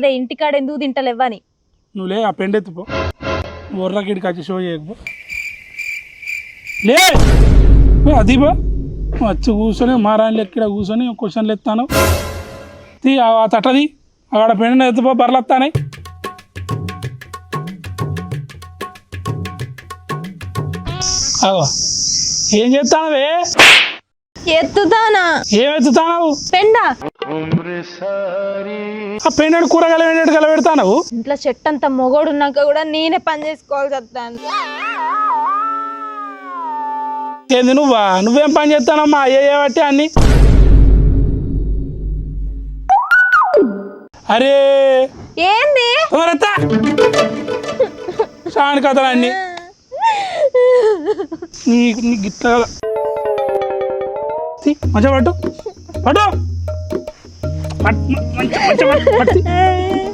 అదే ఇంటికాడ ఎందుకు తింటలేవ్వని నువ్వులే ఆ పెండ ఎత్తుపో. బొర్రకిడికి వచ్చి షో చేయకపో లే! అది బా వచ్చి కూర్చొని మారాణి లెక్కడ కూర్చొని క్వశ్చన్లు ఎత్తాను. తీ ఆ ఆ తట్టది అక్కడ పెండ ఎత్తుపో బర్లెత్తానాయి అగో. ఏం చేస్తానవే? ఎత్తుతానా? ఏం ఎత్తుతానవు? పెండ? ఆ పెండెడు కూరగాయలు వెండెడు కల పెడతానవు? ఇంట్లో చెట్టు అంత మొగోడు ఉన్నాక కూడా నేనే పని చేసుకోవాల్సి వస్తాను ఏంది నువ్వా? నువ్వేం పని చేస్తానమ్మా? ఏ బట్టి అన్ని? అరే! ఏంది? ఎవరెత్తా సాని కథలు అన్ని నీ నీ గిట్ల थी मज़ा बाटो। फाटो